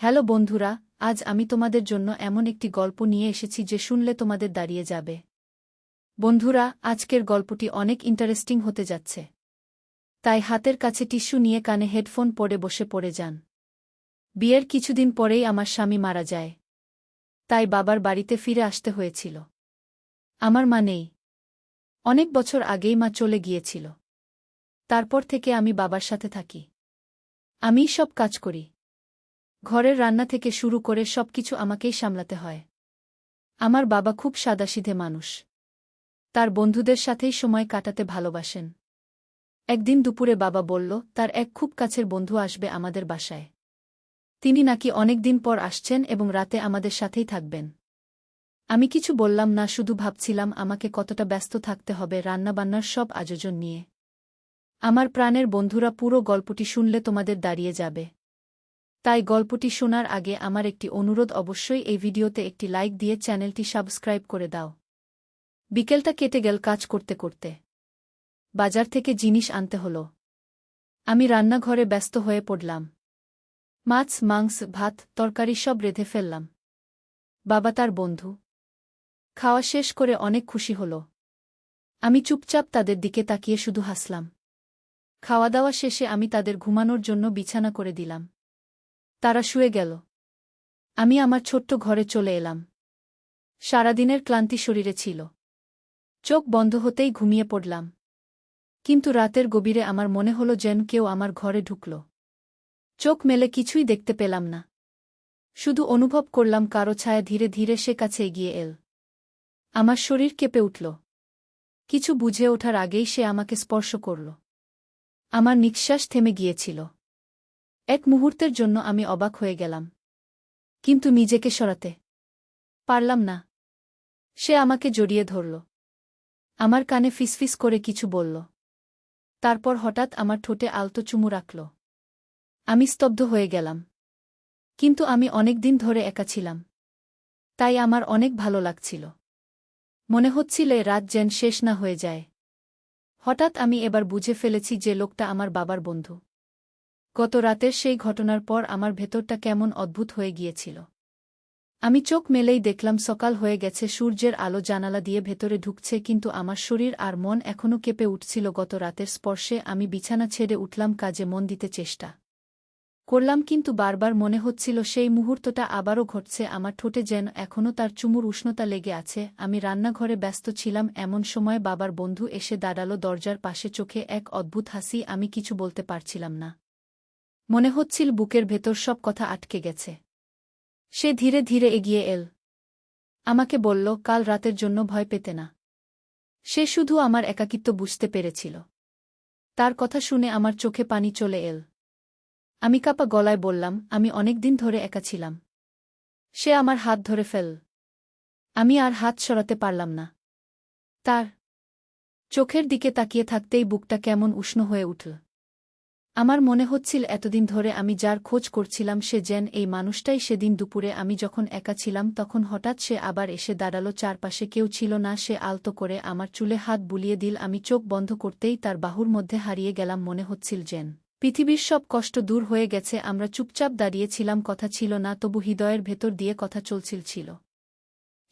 Hello বন্ধুরা, আজ আমি তোমাদের জন্য এমন একটি গল্প নিয়ে এসেছি যে শুনলে তোমাদের দাঁড়িয়ে যাবে। বন্ধুরা, আজকের গল্পটি অনেক ইন্টারেস্টিং হতে যাচ্ছে। তাই হাতের কাছে টিস্যু নিয়ে কানে হেডফোন পরে বসে পড়ে যান। বিয়ের কিছুদিন পরেই আমার স্বামী মারা যায়। তাই বাবার বাড়িতে ফিরে আসতে হয়েছিল। আমার মা নেই। অনেক বছর আগেই মা চলে গিয়েছিল। তারপর থেকে আমি বাবার সাথে থাকি। আমিই সব কাজ করি। ঘরের রান্না থেকে শুরু করে সবকিছু আমাকেই সামলাতে হয়। আমার বাবা খুব সাদাসিধে মানুষ। তার বন্ধুদের সাথেই সময় কাটাতে ভালোবাসেন। একদিন দুপুরে বাবা বলল, তার এক খুব কাছের বন্ধু আসবে আমাদের বাসায়। তিনি নাকি অনেকদিন পর আসছেন এবং রাতে আমাদের সাথেই থাকবেন। আমি কিছু বললাম না, শুধু ভাবছিলাম আমাকে কতটা ব্যস্ত থাকতে হবে রান্নাবান্নার সব আয়োজন নিয়ে। আমার প্রাণের বন্ধুরা পুরো গল্পটি শুনলে তোমাদের দাঁড়িয়ে যাবে। তাই গল্পটি শোনার আগে আমার একটি অনুরোধ অবশ্যই এই ভিডিওতে একটি লাইক দিয়ে চ্যানেলটি সাবস্ক্রাইব করে দাও। বিকেলটা কেটে গেল কাজ করতে করতে। বাজার থেকে জিনিস আনতে হল। আমি রান্নাঘরে ব্যস্ত হয়ে পড়লাম। মাছ, মাংস, ভাত, তরকারি সব রেঁধে ফেললাম। বাবা তার বন্ধু। খাওয়া শেষ করে অনেক খুশি হল। আমি চুপচাপ তাদের দিকে তাকিয়ে শুধু হাসলাম। খাওয়া দাওয়া শেষে আমি তাদের ঘুমানোর জন্য বিছানা করে দিলাম। তারা শুয়ে গেল। আমি আমার ছোট্ট ঘরে চলে এলাম। সারাদিনের ক্লান্তি শরীরে ছিল। চোখ বন্ধ হতেই ঘুমিয়ে পড়লাম। কিন্তু রাতের গভীরে আমার মনে হল যেন কেউ আমার ঘরে ঢুকল। চোখ মেলে কিছুই দেখতে পেলাম না। শুধু অনুভব করলাম কারও ছায়া ধীরে ধীরে সে কাছে এগিয়ে এল। আমার শরীর কেঁপে উঠল। কিছু বুঝে ওঠার আগেই সে আমাকে স্পর্শ করল। আমার নিঃশ্বাস থেমে গিয়েছিল। এক মুহূর্তের জন্য আমি অবাক হয়ে গেলাম। কিন্তু নিজেকে সরাতে পারলাম না। সে আমাকে জড়িয়ে ধরল। আমার কানে ফিসফিস করে কিছু বলল। তারপর হঠাৎ আমার ঠোঁটে আলতো চুমু রাখল। আমি স্তব্ধ হয়ে গেলাম। কিন্তু আমি অনেক দিন ধরে একা ছিলাম। তাই আমার অনেক ভালো লাগছিল। মনে হচ্ছিল রাত যেন শেষ না হয়ে যায়। হঠাৎ আমি এবার বুঝে ফেলেছি যে লোকটা আমার বাবার বন্ধু। গত রাতের সেই ঘটনার পর আমার ভেতরটা কেমন অদ্ভুত হয়ে গিয়েছিল। আমি চোখ মেলেই দেখলাম সকাল হয়ে গেছে, সূর্যের আলো জানালা দিয়ে ভেতরে ঢুকছে, কিন্তু আমার শরীর আর মন এখনও কেঁপে উঠছিল। গত রাতের স্পর্শে আমি বিছানা ছেড়ে উঠলাম, কাজে মন দিতে চেষ্টা করলাম, কিন্তু বারবার মনে হচ্ছিল সেই মুহূর্তটা আবারও ঘটছে। আমার ঠোঁটে যেন এখনও তার চুমুর উষ্ণতা লেগে আছে। আমি রান্নাঘরে ব্যস্ত ছিলাম, এমন সময় বাবার বন্ধু এসে দাঁড়াল দরজার পাশে, চোখে এক অদ্ভুত হাসি, আমি কিছু বলতে পারছিলাম না। মনে হচ্ছিল বুকের ভেতর সব কথা আটকে গেছে। সে ধীরে ধীরে এগিয়ে এল। আমাকে বলল, কাল রাতের জন্য ভয় পেতে না। সে শুধু আমার একাকিত্ব বুঝতে পেরেছিল। তার কথা শুনে আমার চোখে পানি চলে এল। আমি কাপা গলায় বললাম, আমি অনেক দিন ধরে একা ছিলাম। সে আমার হাত ধরে ফেল। আমি আর হাত সরাতে পারলাম না। তার চোখের দিকে তাকিয়ে থাকতেই বুকটা কেমন উষ্ণ হয়ে উঠল। আমার মনে হচ্ছিল এতদিন ধরে আমি যার খোঁজ করছিলাম সে যেন এই মানুষটাই সেদিন দুপুরে আমি যখন একা ছিলাম তখন হঠাৎ সে আবার এসে দাঁড়াল চারপাশে কেউ ছিল না, সে আলতো করে আমার চুলে হাত বুলিয়ে দিল, আমি চোখ বন্ধ করতেই তার বাহুর মধ্যে হারিয়ে গেলাম, মনে হচ্ছিল যেন পৃথিবীর সব কষ্ট দূর হয়ে গেছে, আমরা চুপচাপ দাঁড়িয়েছিলাম, কথা ছিল না, তবু হৃদয়ের ভেতর দিয়ে কথা চলছিল ছিল।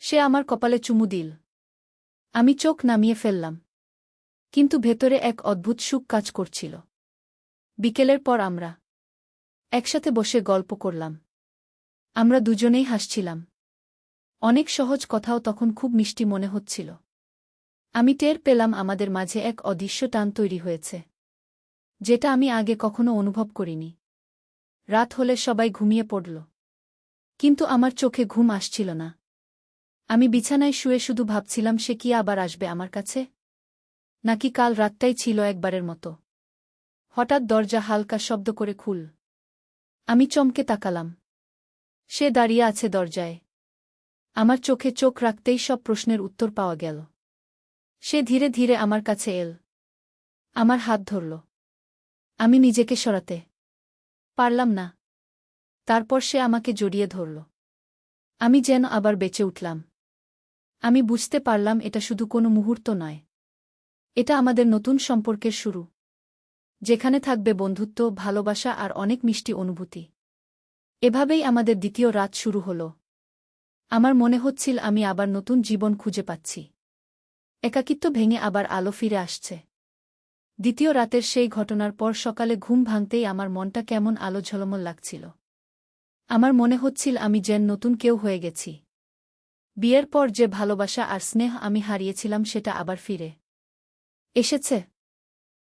সে আমার কপালে চুমু দিল। আমি চোখ নামিয়ে ফেললাম। কিন্তু ভেতরে এক অদ্ভুত সুখ কাজ করছিল। বিকেলের পর আমরা একসাথে বসে গল্প করলাম। আমরা দুজনেই হাসছিলাম। অনেক সহজ কথাও তখন খুব মিষ্টি মনে হচ্ছিল। আমি টের পেলাম আমাদের মাঝে এক অদৃশ্য টান তৈরি হয়েছে, যেটা আমি আগে কখনো অনুভব করিনি। রাত হলে সবাই ঘুমিয়ে পড়ল, কিন্তু আমার চোখে ঘুম আসছিল না। আমি বিছানায় শুয়ে শুধু ভাবছিলাম, সে কি আবার আসবে আমার কাছে? নাকি কাল রাতটাই ছিল একবারের মতো? হঠাৎ দরজা হালকা শব্দ করে খুল। আমি চমকে তাকালাম। সে দাঁড়িয়ে আছে দরজায়। আমার চোখে চোখ রাখতেই সব প্রশ্নের উত্তর পাওয়া গেল। সে ধীরে ধীরে আমার কাছে এল। আমার হাত ধরল। আমি নিজেকে সরাতে। পারলাম না। তারপর সে আমাকে জড়িয়ে ধরল। আমি যেন আবার বেঁচে উঠলাম। আমি বুঝতে পারলাম এটা শুধু কোনো মুহূর্ত নয়। এটা আমাদের নতুন সম্পর্কের শুরু। যেখানে থাকবে বন্ধুত্ব, ভালোবাসা আর অনেক মিষ্টি অনুভূতি। এভাবেই আমাদের দ্বিতীয় রাত শুরু হল। আমার মনে হচ্ছিল আমি আবার নতুন জীবন খুঁজে পাচ্ছি। একাকিত্ব ভেঙে আবার আলো ফিরে আসছে। দ্বিতীয় রাতের সেই ঘটনার পর সকালে ঘুম ভাঙতেই আমার মনটা কেমন আলো ঝলমল লাগছিল। আমার মনে হচ্ছিল আমি যেন নতুন কেউ হয়ে গেছি। বিয়ের পর যে ভালোবাসা আর স্নেহ আমি হারিয়েছিলাম সেটা আবার ফিরে। এসেছে।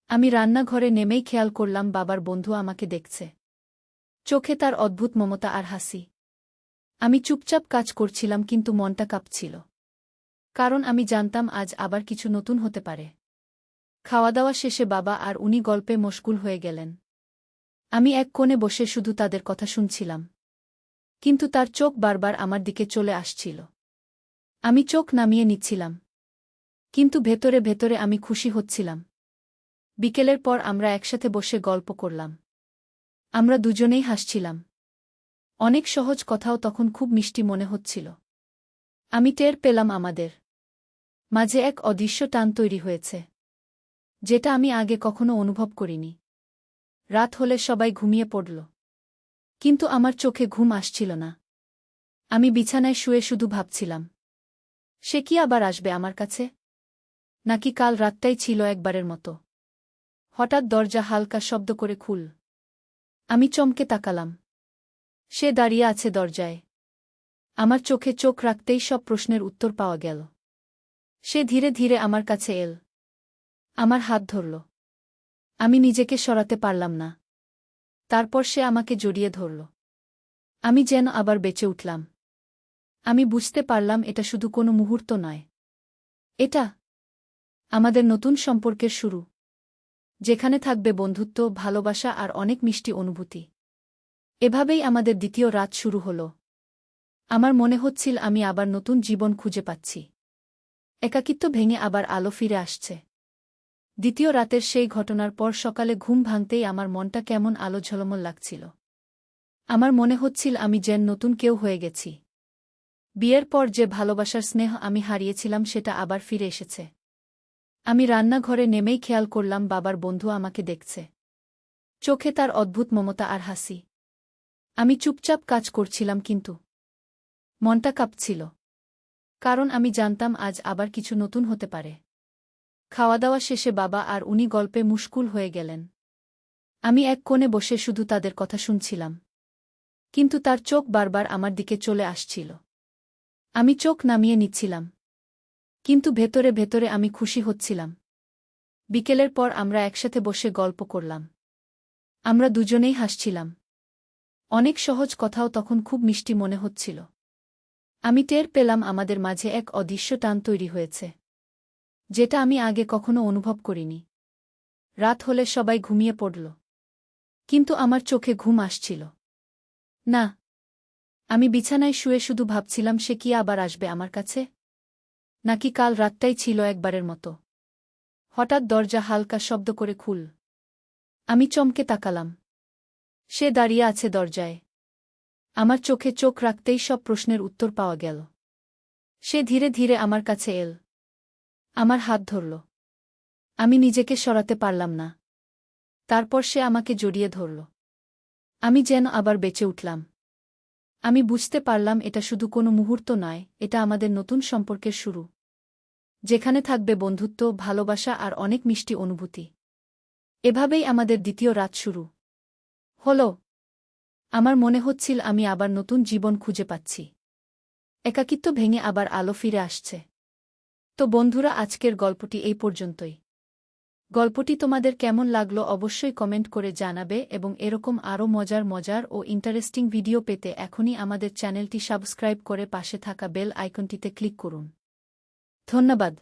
আমি রান্নাঘরে নেমেই খেয়াল করলাম বাবার বন্ধু আমাকে দেখছে। চোখে তার অদ্ভুত মমতা আর হাসি। আমি চুপচাপ কাজ করছিলাম কিন্তু মনটা কাঁপছিল। কারণ আমি জানতাম আজ আবার কিছু নতুন হতে পারে। খাওয়া দাওয়া শেষে বাবা আর উনি গল্পে মশগুল হয়ে গেলেন। আমি এক কোণে বসে শুধু তাদের কথা শুনছিলাম। কিন্তু তার চোখ বারবার আমার দিকে চলে আসছিল। আমি চোখ নামিয়ে নিচ্ছিলাম। কিন্তু ভেতরে ভেতরে আমি খুশি হচ্ছিলাম। বিকেলের পর আমরা একসাথে বসে গল্প করলাম। আমরা দুজনেই হাসছিলাম। অনেক সহজ কথাও তখন খুব মিষ্টি মনে হচ্ছিল। আমি টের পেলাম আমাদের। মাঝে এক অদৃশ্য টান তৈরি হয়েছে, যেটা আমি আগে কখনো অনুভব করিনি। রাত হলে সবাই ঘুমিয়ে পড়ল। কিন্তু আমার চোখে ঘুম আসছিল না। আমি বিছানায় শুয়ে শুধু ভাবছিলাম, সে কি আবার আসবে আমার কাছে? নাকি কাল রাতটাই ছিল একবারের মতো? হঠাৎ দরজা হালকা শব্দ করে খুল। আমি চমকে তাকালাম। সে দাঁড়িয়ে আছে দরজায়। আমার চোখে চোখ রাখতেই সব প্রশ্নের উত্তর পাওয়া গেল। সে ধীরে ধীরে আমার কাছে এল। আমার হাত ধরল। আমি নিজেকে সরাতে পারলাম না। তারপর সে আমাকে জড়িয়ে ধরল। আমি যেন আবার বেঁচে উঠলাম। আমি বুঝতে পারলাম এটা শুধু কোনো মুহূর্ত নয়। এটা আমাদের নতুন সম্পর্কের শুরু। যেখানে থাকবে বন্ধুত্ব, ভালোবাসা আর অনেক মিষ্টি অনুভূতি। এভাবেই আমাদের দ্বিতীয় রাত শুরু হল। আমার মনে হচ্ছিল আমি আবার নতুন জীবন খুঁজে পাচ্ছি। একাকিত্ব ভেঙে আবার আলো ফিরে আসছে। দ্বিতীয় রাতের সেই ঘটনার পর সকালে ঘুম ভাঙতেই আমার মনটা কেমন আলো ঝলমল লাগছিল। আমার মনে হচ্ছিল আমি যেন নতুন কেউ হয়ে গেছি। বিয়ের পর যে ভালোবাসার স্নেহ আমি হারিয়েছিলাম সেটা আবার ফিরে এসেছে। আমি রান্নাঘরে নেমেই খেয়াল করলাম বাবার বন্ধু আমাকে দেখছে। চোখে তার অদ্ভুত মমতা আর হাসি। আমি চুপচাপ কাজ করছিলাম কিন্তু। মনটা কাঁপছিল। কারণ আমি জানতাম আজ আবার কিছু নতুন হতে পারে। খাওয়া দাওয়া শেষে বাবা আর উনি গল্পে মুশকুল হয়ে গেলেন। আমি এক কোণে বসে শুধু তাদের কথা শুনছিলাম। কিন্তু তার চোখ বারবার আমার দিকে চলে আসছিল। আমি চোখ নামিয়ে নিচ্ছিলাম। কিন্তু ভেতরে ভেতরে আমি খুশি হচ্ছিলাম। বিকেলের পর আমরা একসাথে বসে গল্প করলাম। আমরা দুজনেই হাসছিলাম। অনেক সহজ কথাও তখন খুব মিষ্টি মনে হচ্ছিল। আমি টের পেলাম আমাদের মাঝে এক অদৃশ্য টান তৈরি হয়েছে, যেটা আমি আগে কখনো অনুভব করিনি। রাত হলে সবাই ঘুমিয়ে পড়ল, কিন্তু আমার চোখে ঘুম আসছিল। না, আমি বিছানায় শুয়ে শুধু ভাবছিলাম সে কি আবার আসবে আমার কাছে? নাকি কাল রাতটাই ছিল একবারের মতো। হঠাৎ দরজা হালকা শব্দ করে খুল। আমি চমকে তাকালাম। সে দাঁড়িয়ে আছে দরজায়। আমার চোখে চোখ রাখতেই সব প্রশ্নের উত্তর পাওয়া গেল। সে ধীরে ধীরে আমার কাছে এল। আমার হাত ধরল। আমি নিজেকে সরাতে পারলাম না। তারপর সে আমাকে জড়িয়ে ধরল। আমি যেন আবার বেঁচে উঠলাম। আমি বুঝতে পারলাম এটা শুধু কোনো মুহূর্ত নয়, এটা আমাদের নতুন সম্পর্কের শুরু। যেখানে থাকবে বন্ধুত্ব, ভালোবাসা আর অনেক মিষ্টি অনুভূতি। এভাবেই আমাদের দ্বিতীয় রাত শুরু। হল, আমার মনে হচ্ছিল আমি আবার নতুন জীবন খুঁজে পাচ্ছি। একাকিত্ব ভেঙে আবার আলো ফিরে আসছে। তো বন্ধুরা, আজকের গল্পটি এই পর্যন্তই। গল্পটি তোমাদের কেমন লাগল অবশ্যই কমেন্ট করে জানাবে এবং এরকম আরও মজার মজার ও ইন্টারেস্টিং ভিডিও পেতে এখনই আমাদের চ্যানেলটি সাবস্ক্রাইব করে পাশে থাকা বেল আইকনটিতে ক্লিক করুন। ধন্যবাদ।